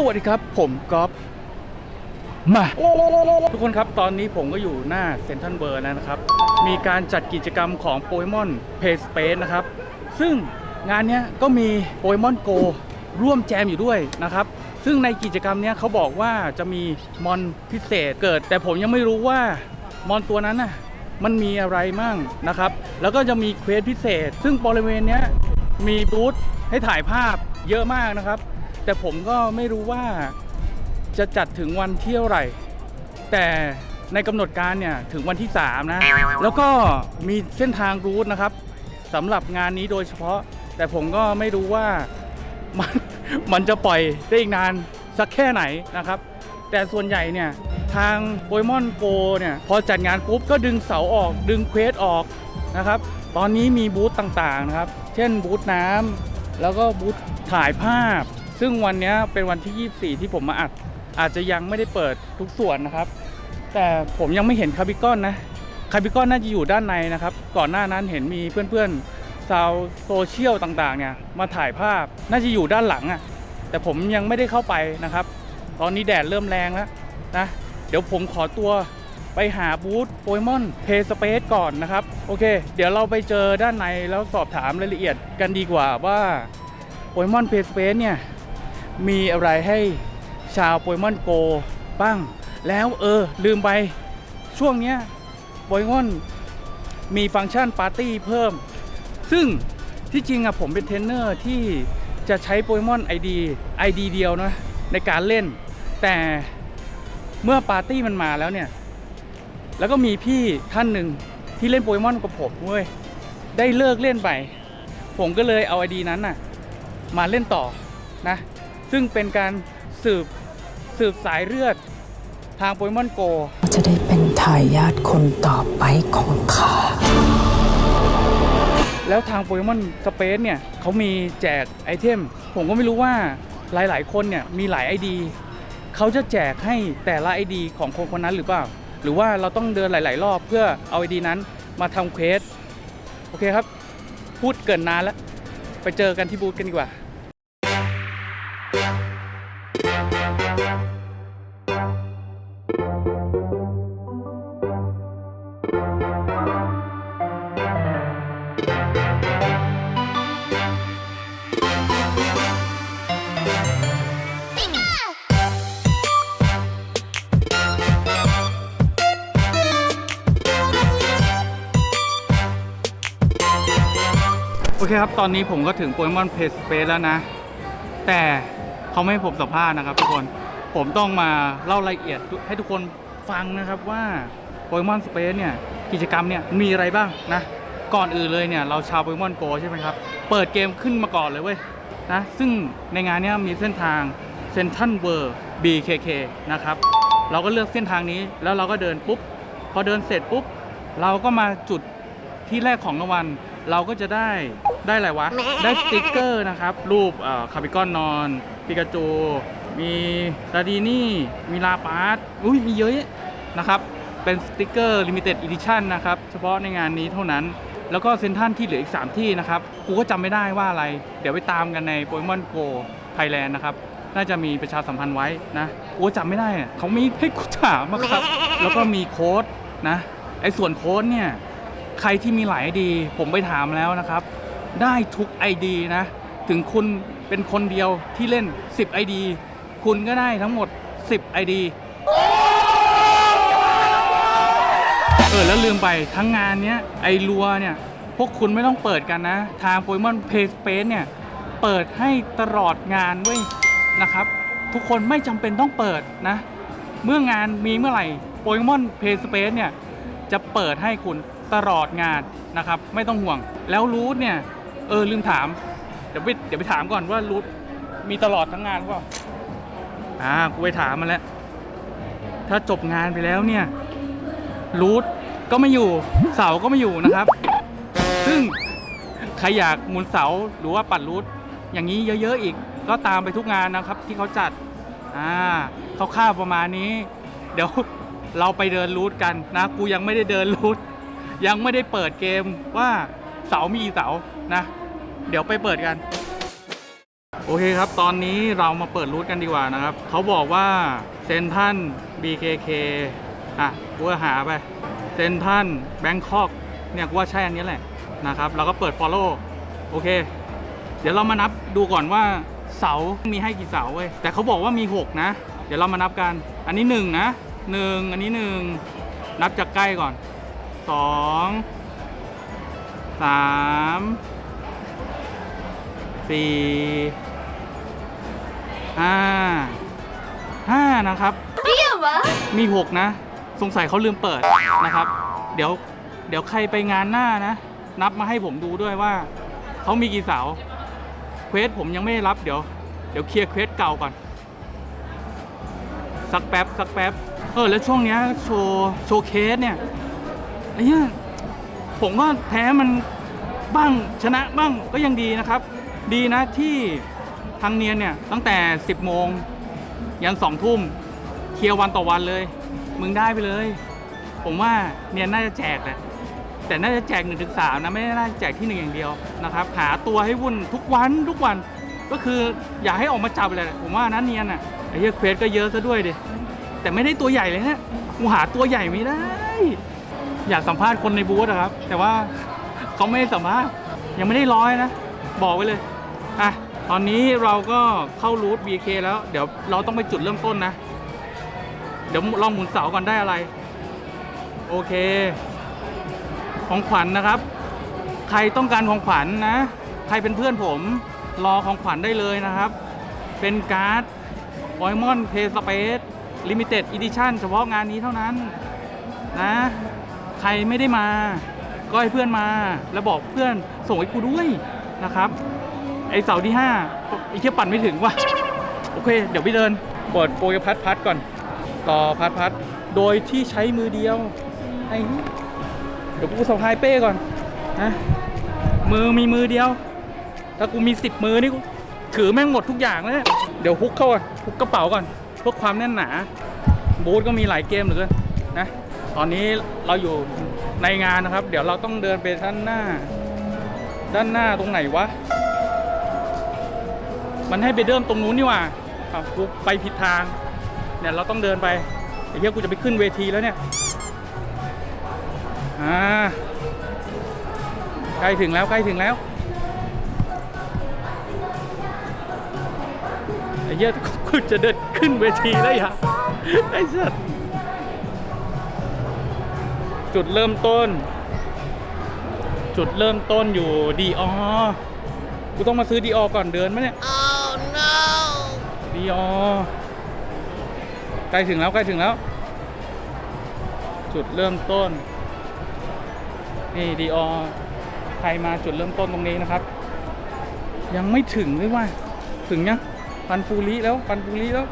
สวัสดีครับ ผมก๊อฟมาทุกคนครับตอนนี้ผมก็อยู่หน้าเซ็นทรัลเบอร์แล้วนะครับ มีการจัดกิจกรรมของโปเกมอนเพย์สเปซนะครับ ซึ่งงานเนี้ยก็มีโปเกมอนโกร่วมแจมอยู่ด้วยนะครับ ซึ่งในกิจกรรมเนี้ยเขาบอกว่าจะมีมอนพิเศษเกิด แต่ผมยังไม่รู้ว่ามอนตัวนั้นน่ะมันมีอะไรมั่งนะครับ แล้วก็จะมีเควสพิเศษ ซึ่งบริเวณเนี้ยมีบูธให้ถ่ายภาพเยอะมากนะครับ แต่ผมก็ไม่รู้ว่าจะจัดถึงวันที่เท่าไหร่ แต่ในกำหนดการเนี่ยถึงวันที่ 3 นะ แล้วก็มีเส้นทางรูทนะครับสำหรับงานนี้โดยเฉพาะ แต่ผมก็ไม่รู้ว่ามันมันจะปล่อยได้อีกนานสักแค่ไหนนะครับ แต่ส่วนใหญ่เนี่ยทางโปเกมอนโกเนี่ยพอจัดงานปุ๊บก็ดึงเสาออกดึงเควสออกนะครับ ตอนนี้มีบูธต่างๆนะครับ เช่นบูธน้ำแล้วก็บูธถ่ายภาพ ซึ่งวันนี้เป็นวันที่ 24 ที่ผมมาอัด อาจจะยังไม่ได้เปิดทุกส่วนนะครับ แต่ผมยังไม่เห็นคาร์บิคอนนะคาร์บิคอนน่าจะอยู่ด้านในนะครับ ก่อนหน้านั้นเห็นมีเพื่อนๆชาวโซเชียลต่างๆเนี่ยมาถ่ายภาพน่าจะอยู่ด้านหลังอะ่ะแต่ผมยังไม่ได้เข้าไปนะครับ ตอนนี้แดดเริ่มแรงแล้วนะ เดี๋ยวผมขอตัวไปหาบูธโปเกมอนเพย์สเปซก่อนนะครับ โอเค เดี๋ยวเราไปเจอด้านในแล้วสอบถามรายละเอียดกันดีกว่าว่าโปเกมอนเพย์สเปซเนี่ย มีอะไรให้ชาวโปเกมอนโกบ้าง แล้วเออ ลืมไป ช่วงเนี้ยโปเกมอนมีฟังก์ชันปาร์ตี้เพิ่ม ซึ่งที่จริงอะผมเป็นเทรนเนอร์ที่จะใช้โปเกมอน ID ID เดียวนะในการเล่น แต่เมื่อปาร์ตี้มันมาแล้วเนี่ย แล้วก็มีพี่ท่านหนึ่งที่เล่นโปเกมอนกับผมเว้ย ได้เลิกเล่นไป ผมก็เลยเอา ID นั้นน่ะ มาเล่นต่อนะ ซึ่งเป็นการสืบสืบสายเลือดทางโปเกมอนโก จะได้เป็นทายาทคนต่อไปของข้า แล้วทางโปเกมอนสเปซเนี่ยเขามีแจกไอเทม ผมก็ไม่รู้ว่าหลาย ๆ คนเนี่ยมีหลาย ID เขาจะแจกให้แต่ละ ID ของคนคนนั้นหรือเปล่า หรือว่าเราต้องเดินหลาย ๆ รอบเพื่อเอา ID นั้นมาทำเควส โอเคครับ พูดเกินนานแล้ว ไปเจอกันที่บูธกันดีกว่า เคครับ ตอนนี้ผมก็ถึงโปเกมอนเพสเปซแล้วนะ แต่เขาไม่ให้ผมสัมภาษณ์นะครับทุกคน ผมต้องมาเล่ารายละเอียดให้ทุกคนฟังนะครับว่าโปเกมอนสเปซเนี่ยกิจกรรมเนี่ยมีอะไรบ้างนะ ก่อนอื่นเลยเนี่ยเราชาวโปเกมอนโกใช่ไหมครับ เปิดเกมขึ้นมาก่อนเลยเว้ยนะ ซึ่งในงานเนี้ยมีเส้นทางเซนทันเวอร์ BKK นะครับ เราก็เลือกเส้นทางนี้แล้วเราก็เดินปุ๊บ พอเดินเสร็จปุ๊บ เราก็มาจุดที่แรกของรางวัลเราก็จะได้ ได้อะไรวะ ได้สติกเกอร์นะครับ รูปคาบิกอนนอน ปิกาจู มีดาดีนี่ มีลาปาร์ตอุ้ยมีเยอะแยะนะครับ เป็นสติกเกอร์ลิมิเต็ดอีดิชั่นนะครับ เฉพาะในงานนี้เท่านั้น แล้วก็เซนทรันที่เหลืออีก 3 ที่นะครับ กูก็จำไม่ได้ว่าอะไร เดี๋ยวไปตามกันในโปเกมอนโกไทยแลนด์นะครับน่าจะมีประชาสัมพันธ์ไว้นะกูก็จำไม่ได้อะเขามีให้กูถามอะครับ แล้วก็มีโค้ดนะ ไอ้ส่วนโค้ดเนี่ย ใครที่มีหลาย ID ผมไปถามแล้วนะครับ ได้ทุก ID นะ ถึงคุณเป็นคนเดียวที่เล่น 10 ID คุณก็ได้ทั้งหมด 10 ID เออแล้วลืมไปทั้งงานเนี้ยไอรัวเนี่ย พวกคุณไม่ต้องเปิดกันนะ ทาง Pokemon Play Space เนี่ย เปิดให้ตลอดงานด้วยนะครับ ทุกคนไม่จำเป็นต้องเปิดนะ เมื่องานมีเมื่อไหร่ Pokemon Play Space เนี่ย จะเปิดให้คุณตลอดงานนะครับ ไม่ต้องห่วงแล้วรูทเนี่ย เออลืมถาม เดี๋ยวไปเดี๋ยวไปถามก่อนว่ารูทมีตลอดทั้งงานหรือเปล่าอ่ากูไปถามมาแล้ว ถ้าจบงานไปแล้วเนี่ยรูทก็ไม่อยู่เสาก็ไม่อยู่นะครับ ซึ่งใครอยากหมุนเสาหรือว่าปัดรูทอย่างนี้เยอะๆอีก ก็ตามไปทุกงานนะครับ ที่เขาจัดอ่าคร่าประมาณนี้ เดี๋ยวเราไปเดินรูทกันนะ กูยังไม่ได้เดินรูทยังไม่ได้เปิดเกมว่าเสามีกี่เสานะ เดี๋ยวไปเปิดกัน โอเคครับ ตอนนี้เรามาเปิดรูทกันดีกว่านะครับ เขาบอกว่าเซนทัน BKK อะกูหาไปเซนทันแบงคอกเนี่ยกูว่าใช่อันนี้แหละนะครับเราก็เปิด Follow โอเค เดี๋ยวเรามานับดูก่อนว่าเสา มีให้กี่เสาเว้ย แต่เขาบอกว่ามี 6 นะ เดี๋ยวเรามานับกัน อันนี้ 1 นะ 1 อันนี้ 1 นับจากใกล้ก่อน 2 3 สี่ห้าห้านะครับมีหกนะ สงสัยเขาลืมเปิดนะครับ เดี๋ยวเดี๋ยวใครไปงานหน้านะ นับมาให้ผมดูด้วยว่า เขามีกี่เสาเควสผมยังไม่ได้รับเดี๋ยว เดี๋ยวเคลียร์เควสเก่าก่อน สักแป๊บ สักแป๊บ เออ แล้วช่วงเนี้ยโชว์โชว์เคสเนี่ยไอ้เนี่ยผมว่าแพ้มันบ้างชนะบ้างก็ยังดีนะครับ ดีนะที่ทางเนียนเนี่ยตั้งแต่ 10 โมง ยัน 2 ทุ่มเคลียร์วันต่อวันเลย มึงได้ไปเลย ผมว่าเนียนน่าจะแจกแหละแต่น่าจะแจก1นถึงสนะไม่ได้น่าแจกที่หนึ่งอย่างเดียวนะครับหาตัวให้วุ่นทุกวันทุกวันก็คืออยากให้ออกมาจับเลยผมว่านั้นเนียนอะไอ้เหี้ยเควสก็เยอะซะด้วยดิแต่ไม่ได้ตัวใหญ่เลยเนี่ยกูหาตัวใหญ่ไม่ได้ อยากสัมภาษณ์คนในบูธอะครับ แต่ว่าเขาไม่สัมภาษณ์ยังไม่ได้ร้อยนะ บอกไว้เลย อะตอนนี้เราก็เข้ารูท BK แล้ว เดี๋ยวเราต้องไปจุดเริ่มต้นนะ เดี๋ยวลองหมุนเสาก่อนได้อะไร โอเค ของขวัญนะครับ ใครต้องการของขวัญนะ ใครเป็นเพื่อนผมรอของขวัญได้เลยนะครับ เป็นการ์ดโ y มอนเพย์สเปซลิมิเต็ดอีดิชั่นเฉพาะงานนี้เท่านั้นนะ ใครไม่ได้มา ก็ให้เพื่อนมา แล้วบอกเพื่อนส่งให้กูด้วยนะครับ ไอเสาที่ห้าไอเชี่ยปั่นไม่ถึงว่ะโอเค เดี๋ยวพี่เดินเปิดโปรยพัดพัดก่อน ต่อพัดพัดโดยที่ใช้มือเดียวไอเดี๋ยวกูสะพายเป้ก่อนนะมือมีมือเดียว ถ้ากูมีสิบมือนี่กูถือแม่งหมดทุกอย่างแล้วเนี่ยเดี๋ยวฮุกเข้าก่อนฮุกกระเป๋าก่อนเพื่อความแน่นหนาบูธก็มีหลายเกมเหลือเกินนะตอนนี้เราอยู่ในงานนะครับ เดี๋ยวเราต้องเดินไปด้านหน้า ด้านหน้าตรงไหนวะ มันให้ไปเดิมตรงนู้นนี่ว่าอะกูไปผิดทางเนี่ยเราต้องเดินไปไอ้เหี้ยกูจะไปขึ้นเวทีแล้วเนี่ยอ่าใกล้ถึงแล้วใกล้ถึงแล้วไอ้เหี้ยกูจะเดินขึ้นเวทีแล้วอย่าไอ้สัสจุดเริ่มต้น จุดเริ่มต้นอยู่ดีออกูต้องมาซื้อดีออก่อนเดินไหมเนี่ย oh ดีอใกล้ถึงแล้วใกล้ถึงแล้ว จุดเริ่มต้น นี่ดีออใครมาจุดเริ่มต้นตรงนี้นะครับ ยังไม่ถึงเลยว่า ถึงยังปันฟูริแล้วปันฟูริแล้ว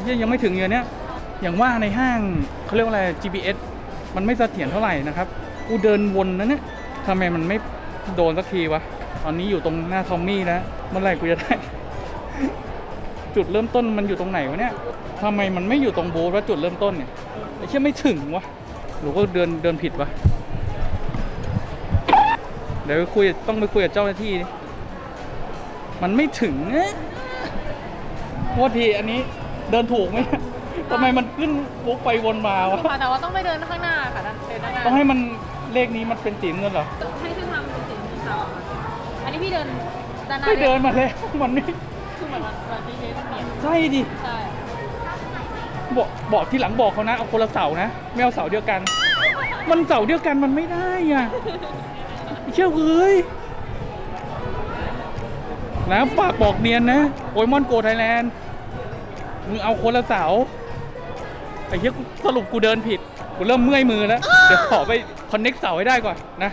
เหี้ยยังไม่ถึงอยู่เนี้ยอย่างว่าในห้างเขาเรียกว่าอะไร GPS มันไม่เสถียรเท่าไหร่นะครับกูเดินวนนะเนี่ยทำไมมันไม่โดนสักทีวะ ตอนนี้อยู่ตรงหน้าทอมมี่แล้วเมื่อไหร่กูจะได้ จุดเริ่มต้นมันอยู่ตรงไหนวะเนี่ยทำไมมันไม่อยู่ตรงบูธว่าจุดเริ่มต้นเนี่ยไอ้เชี่ยไม่ถึงวะหรือว่าเดินเดินผิดวะเดี๋ยวไปคุยต้องไปคุยกับเจ้าหน้าที่ดิมันไม่ถึงนะโทษทีอันนี้เดินถูกไหมทำไมมันขึ้นวกไปวนมาวะค่ะแต่ว่าต้องไปเดินข้างหน้าค่ะด้านเดินด้านหน้าต้องให้มันเลขนี้มันเป็นสีน้ำเงินเหรอให้เส้นทางเป็นสีขาวค่ะอันนี้พี่เดินด้านหน้าไม่เดินมาแล้วมันไม่ คือเหมือนวันที่เดินเปลี่ยนใช่ดิใช่บอกบอกที่หลังบอกเขานะเอาคนละเสานะไม่เอาเสาเดียวกัน มันเสาเดียวกันมันไม่ได้อะเชื่อเฮ้ยแล้วฝากบอกเนียนนะโอยมอนโกไทยแลนด์มึงเอาคนละเสาไอ้เหี้ยกูสรุปกูเดินผิดกูเริ่มเมื่อยมือแล้ว เดี๋ยวขอไปคอนเน็กเสาให้ได้ก่อนนะ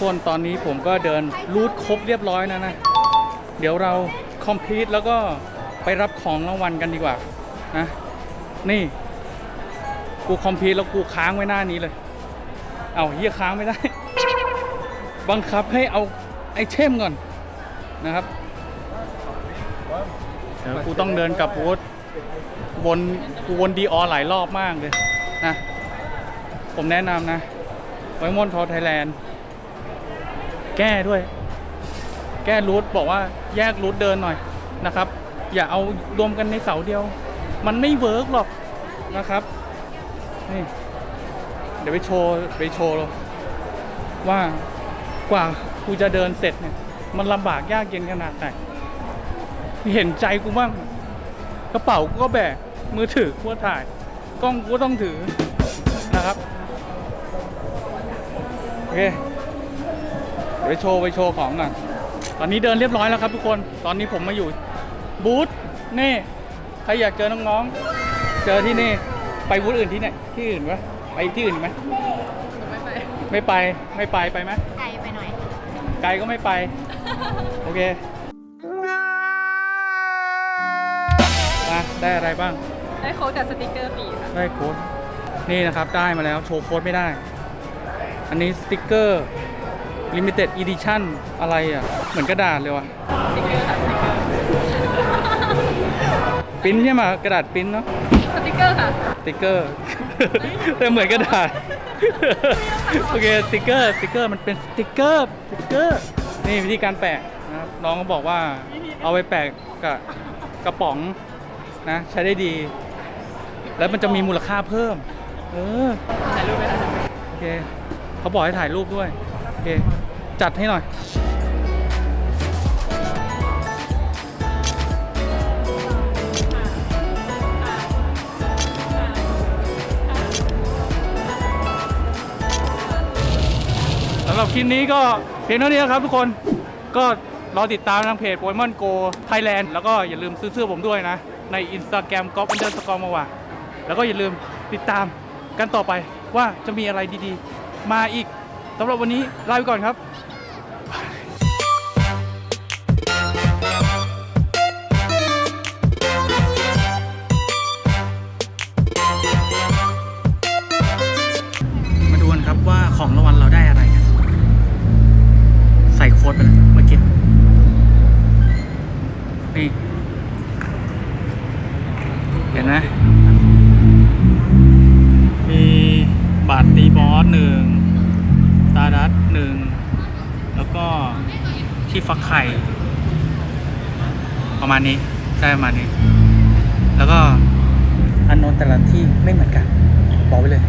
คนตอนนี้ผมก็เดินรูทครบเรียบร้อยนะนะ เดี๋ยวเราคอมพลีทแล้วก็ไปรับของรางวัลกันดีกว่านะนี่กูคอมพลีทแล้วกูค้างไว้หน้านี้เลย เอาเฮียค้างไม่ได้ บังคับให้เอาไอเทมก่อนนะครับเดี๋ยวกูต้องเดินกลับบูธวนกูวนดีออหลายรอบมากเลยนะ ผมแนะนำนะไว้มอนทอไทยแลนด์ แก้ด้วย แก้รูทบอกว่าแยกรูทเดินหน่อยนะครับ อย่าเอารวมกันในเสาเดียว มันไม่เวิร์กหรอกนะครับนี่เดี๋ยวไปโชว์ไปโชว์ว่ากว่ากูจะเดินเสร็จเนี่ย มันลำบากยากเย็นขนาดไหนเห็นใจกูบ้างกระเป๋ากูก็แบกมือถือกูก็ถ่าย กล้องกูก็ต้องถือนะครับ โอเค ไปโชว์ไปโชว์ของก่อนตอนนี้เดินเรียบร้อยแล้วครับทุกคน ตอนนี้ผมมาอยู่บูธนี่ใครอยากเจอน้องๆ เจอที่นี่ไปบูธอื่นที่ไหนที่อื่นวะไปที่อื่นอีกไหมไม่ไปไม่ไปไม่ไปไปไหมไกลไปหน่อยไกลก็ไม่ไป โอเคมาได้อะไรบ้าง ได้โค้ดกับสติกเกอร์ฟรีค่ะได้โค้ดนี่นะครับได้มาแล้วโชว์โค้ดไม่ได้ อันนี้สติกเกอร์ Limited Edition อะไรอะ เหมือนกระดาษเลยว่ะสติกเกอร์ค่ะสติกเกอร์ปริ้นใช่ไหมกระดาษปริ้นเนาะสติกเกอร์ค่ะสติกเกอร์ แต่เหมือนกระดาษ โอเคสติกเกอร์สติกเกอร์มันเป็นสติกเกอร์สติกเกอร์ นี่วิธีการแปะนะครับน้องก็บอกว่าเอาไปแปะกับกระป๋องนะ ใช้ได้ดี แล้วมันจะมีมูลค่าเพิ่ม เออ ถ่ายรูปไหมคะโอเค เขาบอกให้ถ่ายรูปด้วย โอเค จัดให้หน่อย สำหรับคลิปนี้ก็เพียงเท่านี้ครับทุกคน ก็รอติดตามทางเพจ p o เ e m o n Go Thailand แล้วก็อย่าลืมซื้อเสื้อผมด้วยนะ ใน Instagram g o p u n d e r s c o r e มาว่าแล้วก็อย่าลืมติดตามกันต่อไปว่าจะมีอะไรดีๆ มาอีก สำหรับวันนี้ลาไปก่อนครับ ประมาณนี้ได้ประมาณนี้ แล้วก็อันนนแต่ละที่ไม่เหมือนกัน บอกไว้เลย